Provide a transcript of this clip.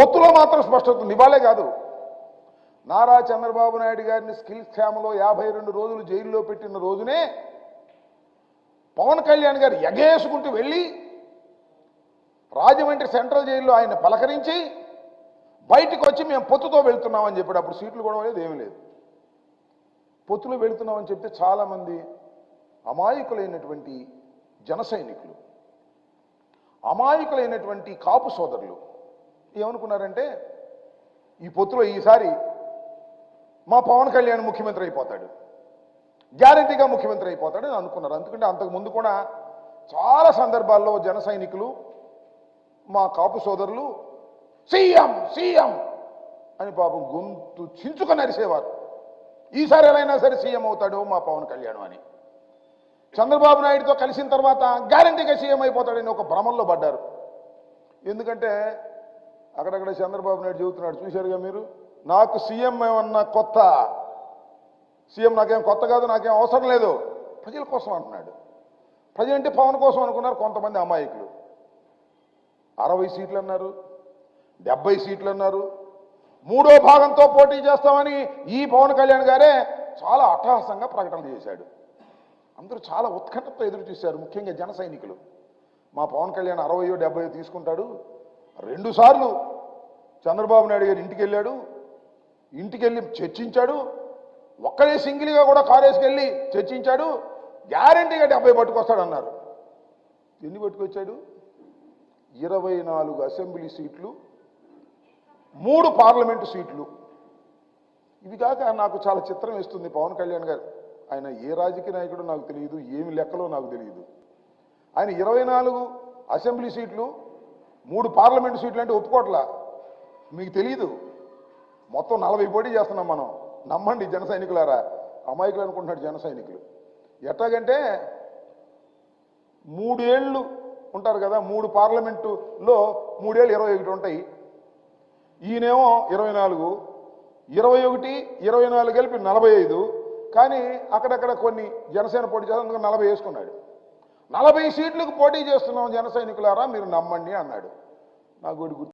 పొత్తులో మాత్రం స్పష్టత ఉంది ఇవాళే కాదు. నారా చంద్రబాబు నాయుడు గారిని స్కిల్ క్షేమలో యాభై రెండు రోజులు జైల్లో పెట్టిన రోజునే పవన్ కళ్యాణ్ గారు ఎగేసుకుంటూ వెళ్ళి రాజమండ్రి సెంట్రల్ జైల్లో ఆయన పలకరించి బయటికి వచ్చి మేము పొత్తుతో వెళ్తున్నామని చెప్పాడు. అప్పుడు సీట్లు కూడా లేదు ఏమీ లేదు. పొత్తులో వెళుతున్నామని చెప్తే చాలామంది అమాయకులైనటువంటి జన సైనికులు అమాయకులైనటువంటి కాపు సోదరులు ఏమనుకున్నారంటే ఈ పొత్తులో ఈసారి మా పవన్ కళ్యాణ్ ముఖ్యమంత్రి అయిపోతాడు. గ్యారంటీగా ముఖ్యమంత్రి అయిపోతాడు అని అనుకున్నారు. ఎందుకంటే అంతకు ముందు కూడా చాలా సందర్భాల్లో జన సైనికులు మా కాపు సోదరులు సీఎం సీఎం అని పాపం గొంతు చించుకొని అరిసేవారు. ఈసారి ఎలా అయినా సరే సీఎం అవుతాడు మా పవన్ కళ్యాణ్ అని. చంద్రబాబు నాయుడుతో కలిసిన తర్వాత గ్యారంటీగా సీఎం అయిపోతాడని ఒక భ్రమంలో పడ్డారు. ఎందుకంటే అక్కడక్కడ చంద్రబాబు నాయుడు చెబుతున్నాడు చూశారుగా మీరు? నాకు సీఎం ఏమన్నా కొత్త? సీఎం నాకేం కొత్త కాదు నాకేం అవసరం లేదు. ప్రజల కోసం అంటున్నాడు. ప్రజలంటే పవన్ కోసం అనుకున్నారు కొంతమంది అమాయకులు. అరవై సీట్లు అన్నారు డెబ్బై సీట్లు అన్నారు మూడో భాగంతో పోటీ చేస్తామని ఈ పవన్ కళ్యాణ్ గారే చాలా అట్టహాసంగా ప్రకటన చేశాడు. అందరూ చాలా ఉత్కంఠతో ఎదురు చూశారు ముఖ్యంగా జన సైనికులు. మా పవన్ కళ్యాణ్ అరవయో డెబ్బయో తీసుకుంటాడు. రెండుసార్లు చంద్రబాబు నాయుడు గారు ఇంటికి వెళ్ళాడు. ఇంటికి వెళ్ళి చర్చించాడు. ఒక్కడే సింగిల్గా కూడా కాలేజ్కి చర్చించాడు. గ్యారంటీగా డెబ్బై పట్టుకొస్తాడు అన్నారు ఎన్ని పట్టుకొచ్చాడు? ఇరవై నాలుగు అసెంబ్లీ సీట్లు మూడు పార్లమెంటు సీట్లు. ఇది కాక నాకు చాలా చిత్రం ఇస్తుంది పవన్ కళ్యాణ్ గారు. ఆయన ఏ రాజకీయ నాయకుడో నాకు తెలియదు ఏమి లెక్కలో నాకు తెలియదు. ఆయన ఇరవై నాలుగు అసెంబ్లీ సీట్లు మూడు పార్లమెంటు సీట్లు అంటే ఒప్పుకోట్లా? మీకు తెలియదు మొత్తం నలభై పోటీ చేస్తున్నాం మనం. నమ్మండి జన సైనికులారా. అమాయకులు అనుకుంటున్నాడు జన సైనికులు. ఎట్లాగంటే మూడేళ్ళు ఉంటారు కదా మూడు పార్లమెంటులో మూడేళ్ళు ఇరవై ఒకటి ఉంటాయి. ఈయనేమో ఇరవై నాలుగు ఇరవై ఒకటి ఇరవై నాలుగు కలిపి నలభై ఐదు. కానీ అక్కడక్కడ కొన్ని జనసేన పోటీ చేస్తారు నలభై వేసుకున్నాడు. నలభై సీట్లకు పోటీ చేస్తున్నాం జన సైనికులారా మీరు నమ్మండి అన్నాడు. నాకు గుడి గుర్తు